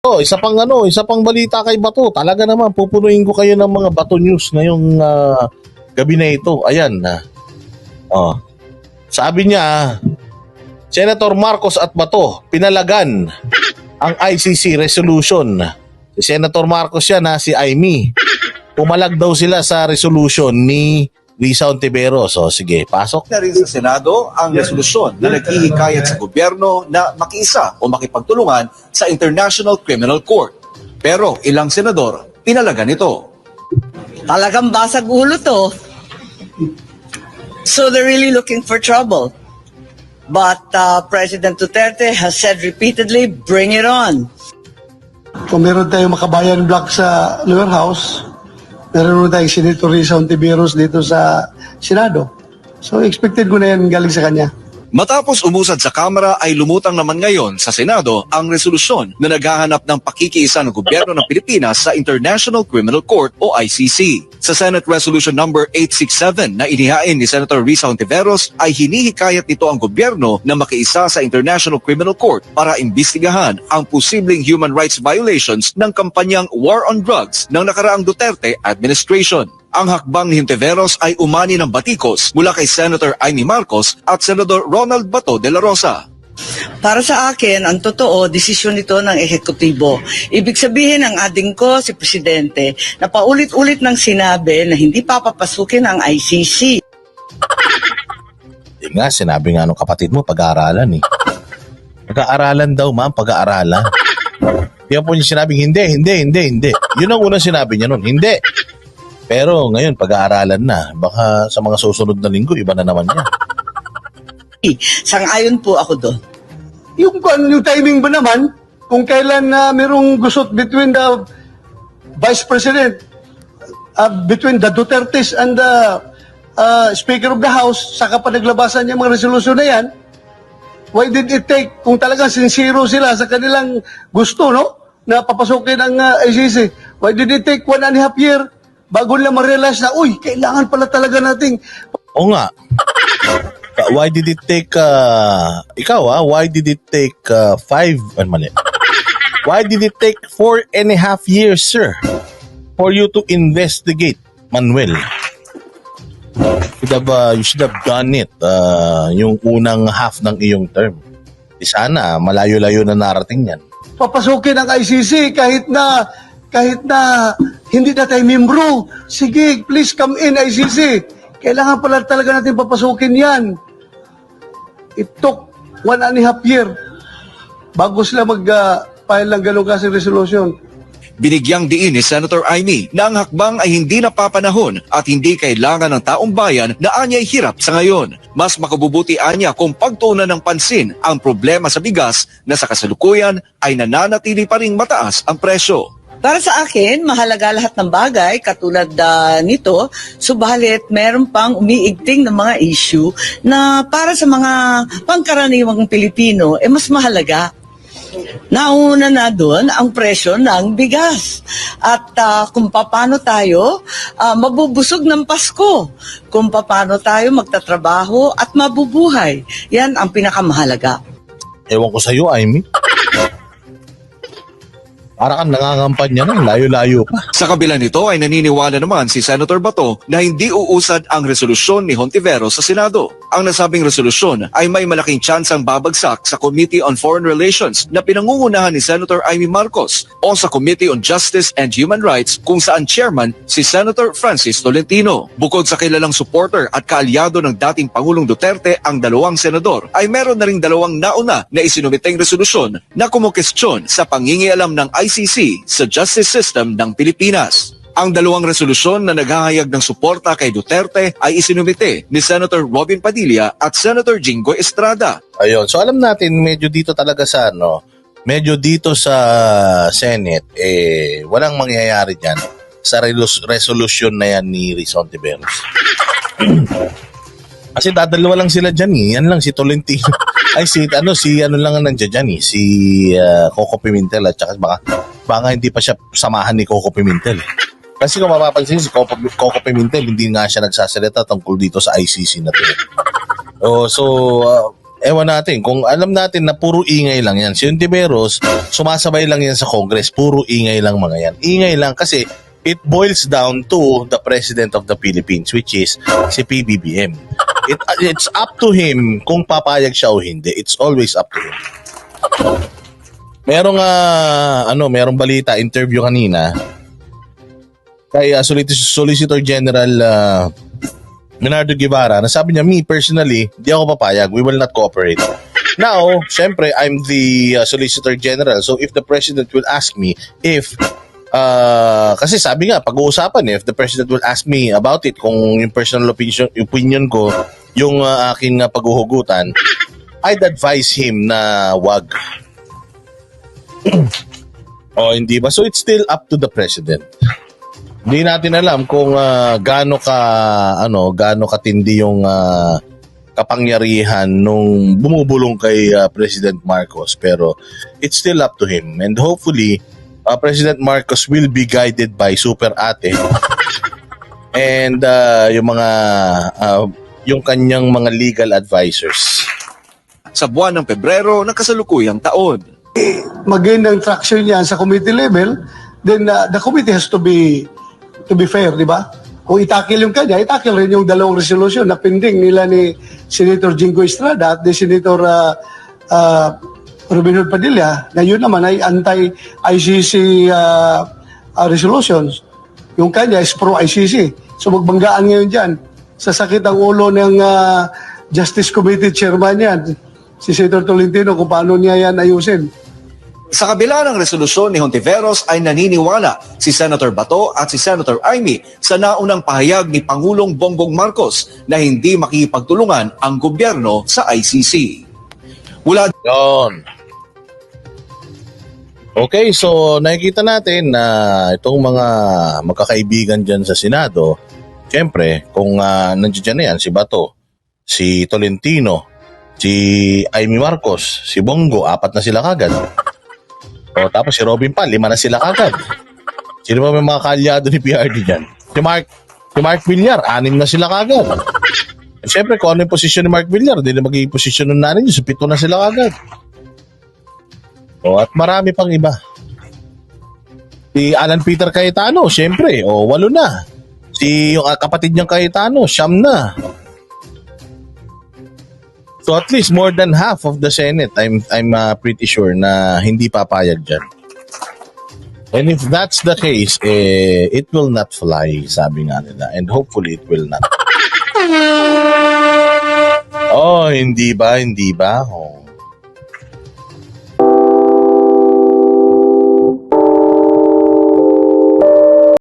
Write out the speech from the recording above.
Oh, isa pang ano, isa pang balita kay Bato. Talaga naman pupunuin ko kayo ng mga Bato News ngayong ah, gabi na ito. Ayan na. oh. Sabi niya, Senator Marcos at Bato pinalagan ang ICC resolution. Si Senator Marcos yan na si Aimee. Pumalag daw sila sa resolution ni Risa Ontiveros. So sige, pasok. na rin sa Senado ang resolusyon na naghihikayat sa gobyerno na makiisa o makipagtulungan sa International Criminal Court. Pero ilang senador pinalagan ito. Talagang basag ulo to. So they're really looking for trouble. But uh, President Duterte has said repeatedly, bring it on. Kung meron tayong makabayan block sa lower house, meron tayong Senator Risa Ontiveros dito sa Senado. So expected ko na yan galing sa kanya. Matapos umusad sa Kamara ay lumutang naman ngayon sa Senado ang resolusyon na naghahanap ng pakikiisa ng gobyerno ng Pilipinas sa International Criminal Court o ICC. Sa Senate Resolution Number 867 na inihain ni Senator Risa Ontiveros ay hinihikayat nito ang gobyerno na makiisa sa International Criminal Court para imbestigahan ang posibleng human rights violations ng kampanyang War on Drugs ng nakaraang Duterte administration. Ang hakbang ni Hinteveros ay umani ng batikos mula kay Senator Amy Marcos at Senator Ronald Bato de la Rosa. Para sa akin, ang totoo, desisyon nito ng ehekutibo. Ibig sabihin ng ading ko, si Presidente, na paulit-ulit ng sinabi na hindi papapasukin ang ICC. Yun nga, sinabi nga nung kapatid mo, pag-aaralan eh. Pag-aaralan daw, ma'am, pag-aaralan. Yan po yung sinabing, hindi, hindi, hindi, hindi. Yun ang unang sinabi niya nun, hindi. Pero ngayon, pag-aaralan na. Baka sa mga susunod na linggo, iba na naman yan. Sang-ayon po ako doon. Yung, kung ano yung timing ba naman, kung kailan na merong gusot between the Vice President, uh, between the Dutertes and the uh, Speaker of the House, saka pa naglabasan yung mga resolusyon na yan, why did it take, kung talagang sincero sila sa kanilang gusto, no? Na papasukin ang uh, ICC, why did it take one and a half year bago nila ma-realize na, uy, kailangan pala talaga nating O nga. Why did it take, uh, ikaw ah, why did it take uh, five, ano mali? Why did it take four and a half years, sir, for you to investigate, Manuel? Should have, uh, you should have done it uh, yung unang half ng iyong term. Di sana, malayo-layo na narating yan. papasukin ang ICC kahit na kahit na hindi na tayo membro. Sige, please come in ICC. Kailangan pala talaga natin papasukin yan. It took one and a half year bago sila mag-file ng ganong kasing resolution. Binigyang diin ni Senator Amy na ang hakbang ay hindi napapanahon at hindi kailangan ng taong bayan na anya'y hirap sa ngayon. Mas makabubuti anya kung pagtuunan ng pansin ang problema sa bigas na sa kasalukuyan ay nananatili pa ring mataas ang presyo. Para sa akin, mahalaga lahat ng bagay katulad ah, nito, subalit meron pang umiigting ng mga issue na para sa mga pangkaraniwang Pilipino, eh mas mahalaga. Nauna na doon ang presyo ng bigas. At ah, kung paano tayo ah, mabubusog ng Pasko. Kung paano tayo magtatrabaho at mabubuhay. Yan ang pinakamahalaga. Ewan ko sa'yo, Amy. Para kang nangangampanya na, layo-layo pa. Sa kabila nito ay naniniwala naman si Senator Bato na hindi uusad ang resolusyon ni Hontiveros sa Senado. Ang nasabing resolusyon ay may malaking tsansang babagsak sa Committee on Foreign Relations na pinangungunahan ni Senator Amy Marcos o sa Committee on Justice and Human Rights kung saan chairman si Senator Francis Tolentino. Bukod sa kilalang supporter at kaalyado ng dating Pangulong Duterte ang dalawang senador ay meron na ring dalawang nauna na isinumiteng resolusyon na kumukestyon sa pangingialam ng sa justice system ng Pilipinas. Ang dalawang resolusyon na naghahayag ng suporta kay Duterte ay isinumite ni Senator Robin Padilla at Senator Jinggoy Estrada. Ayun. So alam natin, medyo dito talaga sa ano, medyo dito sa Senate, eh, walang mangyayari dyan sa resolution na yan ni Rizon Tiberos. Kasi dadalawa lang sila dyan eh. Yan lang si Tolentino. Ay si ano si ano lang ang nandiyan dyan eh. Si ah, Coco Pimentel at saka baka, baka hindi pa siya samahan ni Coco Pimentel. Kasi kung mapapansin si Coco, Coco Pimentel, hindi nga siya nagsasalita tungkol dito sa ICC na to. eh. Oh, so, ah, ewan natin, kung alam natin na puro ingay lang yan, si Ontiveros, sumasabay lang yan sa Congress, puro ingay lang mga yan. Ingay lang kasi it boils down to the President of the Philippines, which is si PBBM. It, it's up to him kung papayag siya o hindi. It's always up to him. Merong ah, ano, merong balita interview kanina kay ah, Solic- Solicitor General ah, Leonardo Guevara na sabi niya, me personally, di ako papayag. We will not cooperate. Now, syempre, I'm the uh, Solicitor General. So if the President will ask me if uh, kasi sabi nga, pag-uusapan eh, if the President will ask me about it, kung yung personal opinion, opinion ko, yung uh, aking uh, paghuhugutan, I'd advise him na wag. o hindi ba? So it's still up to the President. Hindi natin alam kung ah, gaano ka ano, gaano katindi yung ah, kapangyarihan nung bumubulong kay ah, President Marcos pero it's still up to him and hopefully ah, President Marcos will be guided by Super Ate and ah, yung mga ah, yung kanyang mga legal advisors. Sa buwan ng Pebrero ng kasalukuyang taon. mag-gain ng traction yan sa committee level, then uh, the committee has to be to be fair, di ba? Kung itakil yung kanya, itakil rin yung dalawang resolution na pending nila ni Senator Jingo Estrada at ni Senator uh, uh, Ruben Hood Padilla na yun naman ay anti-ICC uh, uh, resolutions. Yung kanya is pro-ICC. So magbanggaan ngayon dyan. Sa sakit ang ulo ng uh, Justice Committee Chairman yan, si Senator Tolentino kung paano niya yan ayusin. Sa kabila ng resolusyon ni Hontiveros ay naniniwala si Senator Bato at si Senator Amy sa naunang pahayag ni Pangulong Bongbong Marcos na hindi makipagtulungan ang gobyerno sa ICC. Mula Yon. Okay, so nakikita natin na itong mga magkakaibigan dyan sa Senado, syempre, kung uh, nandiyan na yan, si Bato, si Tolentino, si Amy Marcos, si Bongo, apat na sila kagad. O tapos si Robin pa, lima na sila kagad. Sino ba may mga kalyado ni PRD dyan? Si Mark, si Mark Villar, anim na sila kagad. Siyempre, kung ano yung posisyon ni Mark Villar, hindi na magiging posisyon ng nanin, so pito na sila kagad. O, at marami pang iba. Si Alan Peter Cayetano, syempre, o walo na. Si yung kapatid niyang Cayetano, siyam na. So at least more than half of the Senate, I'm I'm uh, pretty sure na hindi papayag diyan. And if that's the case, eh, it will not fly, sabi nga nila. And hopefully it will not. Oh, hindi ba? Hindi ba? Oh.